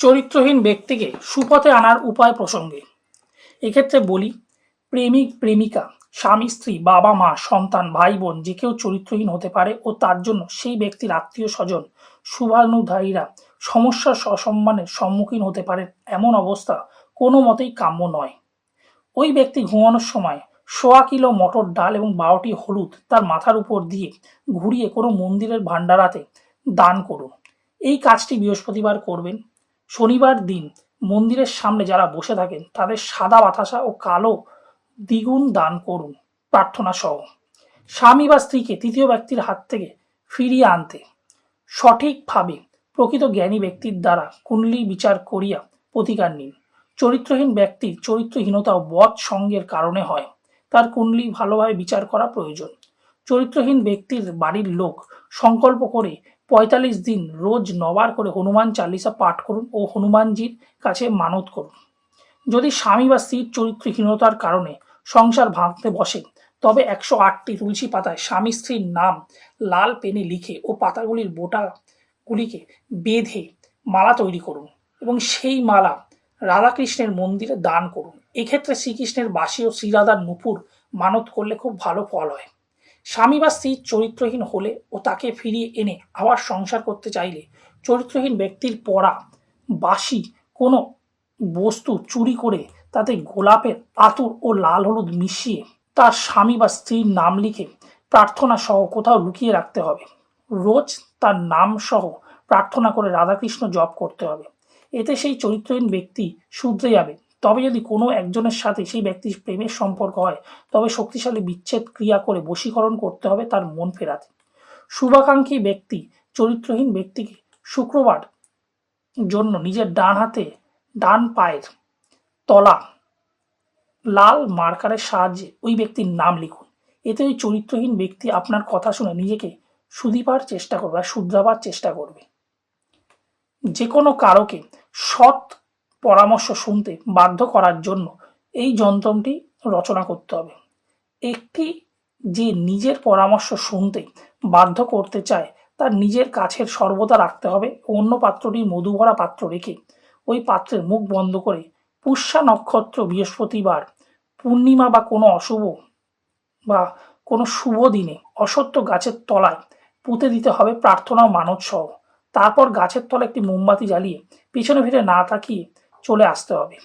চরিত্রহীন ব্যক্তিকে সুপথে আনার উপায় প্রসঙ্গে। এক্ষেত্রে বলি, প্রেমিক, প্রেমিকা, স্বামী, স্ত্রী, বাবা, মা, সন্তান, ভাই, বোন, যে কেউ চরিত্রহীন হতে পারে ও তার জন্য সেই ব্যক্তির আত্মীয় স্বজন শুভানুধায়ীরা সমস্যার সসম্মানের সম্মুখীন হতে পারে এমন অবস্থা কোনো মতেই কাম্য নয়। ওই ব্যক্তি ঘুমানোর সময় সোয়া কিলো মটর ডাল এবং বারোটি হলুদ তার মাথার উপর দিয়ে ঘুরিয়ে কোনো মন্দিরের ভাণ্ডারাতে দান করুন। এই কাজটি বৃহস্পতিবার করবেন। শনিবার দিন মন্দিরের সামনে যারা বসে থাকেন, তাদের সাদা বাতাসা ও কালো দ্বিগুণ দান করুন, প্রার্থনা সহ। স্বামী বা স্ত্রীকে তৃতীয় ব্যক্তির হাত থেকে ফিরিয়ে আনতে সঠিকভাবে প্রকৃত জ্ঞানী ব্যক্তির দ্বারা কুণ্ডলী বিচার করিয়া প্রতিকার নিন। চরিত্রহীন ব্যক্তির চরিত্রহীনতা বধ সঙ্গের কারণে হয়। তার কুণ্ডলী ভালোভাবে বিচার করা প্রয়োজন। চরিত্রহীন ব্যক্তির বাড়ির লোক সংকল্প করে পঁয়তাল্লিশ দিন রোজ নবার করে হনুমান চালিসা পাঠ করুন ও হনুমানজির কাছে মানত করুন। যদি স্বামী বা স্ত্রীর চরিত্রহীনতার কারণে সংসার ভাঙতে বসে, তবে একশো আটটি তুলসী পাতায় স্বামী স্ত্রীর নাম লাল পেনে লিখে ও পাতাগুলির বোটাগুলিকে বেঁধে মালা তৈরি করুন এবং সেই মালা রাধাকৃষ্ণের মন্দিরে দান করুন। এক্ষেত্রে শ্রীকৃষ্ণের বাসী ও শ্রীরাধার নুপুর মানত করলে খুব ভালো ফল হয়। স্বামী বা স্ত্রী চরিত্রহীন হলে ও তাকে ফিরিয়ে এনে আবার সংসার করতে চাইলে চরিত্রহীন ব্যক্তির পড়া বাসি কোনো বস্তু চুরি করে তাতে গোলাপের আতুর ও লাল হলুদ মিশিয়ে তার স্বামী বা স্ত্রীর নাম লিখে প্রার্থনা সহ কোথাও লুকিয়ে রাখতে হবে। রোজ তার নাম সহ প্রার্থনা করে রাধাকৃষ্ণ জপ করতে হবে। এতে সেই চরিত্রহীন ব্যক্তি শুধরে যাবে। তবে যদি কোনো একজনের সাথে সেই ব্যক্তির প্রেমের সম্পর্ক হয়, তবে শক্তিশালী বিচ্ছেদ ক্রিয়া করে বশীকরণ করতে হবে তার মন ফেরাতে। শুভাকাঙ্ক্ষী ব্যক্তি চরিত্রহীন ব্যক্তিকে শুক্রবার জন্য নিজের ডান হাতে, ডান পায়ের তলা লাল মার্কারের সাহায্যে ওই ব্যক্তির নাম লিখুন। এতে ওই চরিত্রহীন ব্যক্তি আপনার কথা শুনে নিজেকে সুধিবার চেষ্টা করবে বা শুধরাবার চেষ্টা করবে। যে কোনো কারকে সৎ পরামর্শ শুনতে বাধ্য করার জন্য এই যন্ত্রটি রচনা করতে হবে। একটি যে নিজের পরামর্শ শুনতে বাধ্য করতে চায়, তার নিজের কাছের সর্বদা রাখতে হবে। অন্য পাত্রটি মধু ভরা পাত্র রেখে ওই পাত্রের মুখ বন্ধ করে পুষ্যা নক্ষত্র বৃহস্পতিবার পূর্ণিমা বা কোনো অশুভ বা কোনো শুভ দিনে অসত্য গাছের তলায় পুঁতে দিতে হবে প্রার্থনা মানত সহ তারপর গাছের তলায় একটি মোমবাতি জ্বালিয়ে পিছনে ফিরে না তাকিয়ে চলে আসতে হবে।